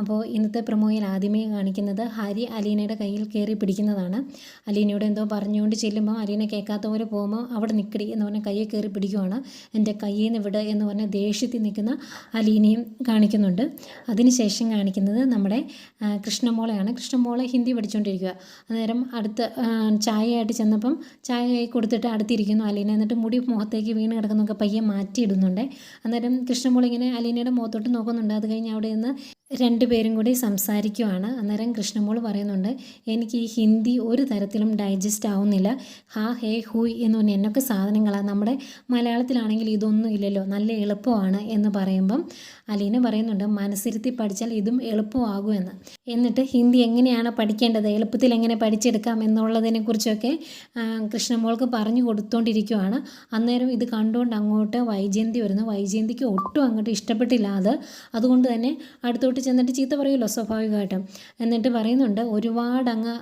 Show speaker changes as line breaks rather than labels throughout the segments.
അപ്പോൾ ഇന്നത്തെ പ്രൊമോയിൽ ആദ്യമേ കാണിക്കുന്നത് ഹരി അലീനയുടെ കയ്യിൽ കയറി പിടിക്കുന്നതാണ്. അലീനയോട് എന്തോ പറഞ്ഞുകൊണ്ട് ചെല്ലുമ്പോൾ അലീന കേൾക്കാത്ത പോലെ പോകുമ്പോൾ അവിടെ നിൽക്കടി എന്ന് പറഞ്ഞാൽ കയ്യെ കയറി പിടിക്കുവാണ്. എന്റെ കയ്യിൽ നിന്ന് വിട് എന്ന് പറഞ്ഞ് ദേഷ്യത്തിൽ നിൽക്കുന്ന അലീനയും കാണിക്കുന്നുണ്ട്. അതിനുശേഷം കാണിക്കുന്നത് നമ്മുടെ കൃഷ്ണമോളയാണ്. കൃഷ്ണമോളെ ഹിന്ദി പഠിച്ചുകൊണ്ടിരിക്കുക അന്നേരം അടുത്ത് ചായയായിട്ട് ചെന്നപ്പം ചായ കൊടുത്തിട്ട് അടുത്തിരിക്കുന്നു അലീന. എന്നിട്ട് മുടി മുഖത്തേക്ക് വീണ് കിടക്കുന്നൊക്കെ പയ്യെ മാറ്റിയിടുന്നുണ്ട്. അന്നേരം കൃഷ്ണമോൾ ഇങ്ങനെ അലീനയുടെ മുഖത്തോട്ട് നോക്കുന്നുണ്ട്. അത് കഴിഞ്ഞ് അവിടെ നിന്ന് രണ്ടുപേരും കൂടി സംസാരിക്കുവാണ്. അന്നേരം കൃഷ്ണമോൾ പറയുന്നുണ്ട് എനിക്ക് ഈ ഹിന്ദി ഒരു തരത്തിലും ഡൈജസ്റ്റ് ആവുന്നില്ല. ഹാ ഹേ ഹൂയ് എന്ന് പറഞ്ഞ എന്നൊക്കെ സാധനങ്ങളാണ് നമ്മുടെ മലയാളത്തിലാണെങ്കിൽ ഇതൊന്നും ഇല്ലല്ലോ. നല്ല എളുപ്പമാണ് എന്ന് പറയുമ്പം അലീന പറയുന്നുണ്ട് മനസ്സിരുത്തി പഠിച്ചാൽ ഇതും എളുപ്പമാകും എന്ന്. എന്നിട്ട് ഹിന്ദി എങ്ങനെയാണ് പഠിക്കേണ്ടത്? എളുപ്പത്തിൽ എങ്ങനെ പഠിച്ചെടുക്കാം എന്നുള്ളതിനെക്കുറിച്ചൊക്കെ കൃഷ്ണമോൾക്ക് പറഞ്ഞു കൊടുത്തുകൊണ്ടിരിക്കുവാണ് അന്നേരം ഇത് കണ്ടുകൊണ്ട് അങ്ങോട്ട് വൈജയന്തി വരുന്നു. വൈജയന്തിക്ക് ഒട്ടും അങ്ങോട്ട് ഇഷ്ടപ്പെട്ടില്ല അത്. അതുകൊണ്ട് തന്നെ അടുത്തോട്ട് ചെന്നിട്ട് ചീത്ത പറയുമല്ലോ സ്വാഭാവികമായിട്ടും. എന്നിട്ട് പറയുന്നുണ്ട് ഒരുപാട് അങ്ങ്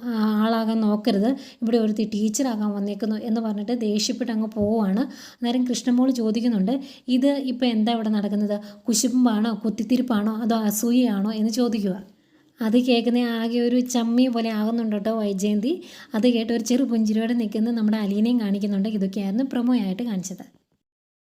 ആളാകാൻ നോക്കരുത്. ഇവിടെ ഒരുത്തി ടീച്ചറാകാൻ വന്നേക്കുന്നു എന്ന് പറഞ്ഞിട്ട് ദേഷ്യപ്പെട്ട് അങ്ങ് പോവുകയാണ് അന്നേരം കൃഷ്ണമോൾ ചോദിക്കുന്നുണ്ട് ഇത് ഇപ്പോൾ എന്താ ഇവിടെ നടക്കുന്നത്? കുശുമ്പാണോ കുത്തിത്തിരിപ്പാണോ അതോ അസൂയയാണോ എന്ന് ചോദിക്കുക. അത് കേൾക്കുന്ന ആകെ ഒരു ചമ്മി പോലെ ആകുന്നുണ്ട് കേട്ടോ വൈജയന്തി. അത് കേട്ട് ഒരു ചെറു പുഞ്ചിരിയോടെ നിൽക്കുന്ന നമ്മുടെ അലീനയും കാണിക്കുന്നുണ്ട് ഇതൊക്കെയായിരുന്നു പ്രമോയായിട്ട് കാണിച്ചത്.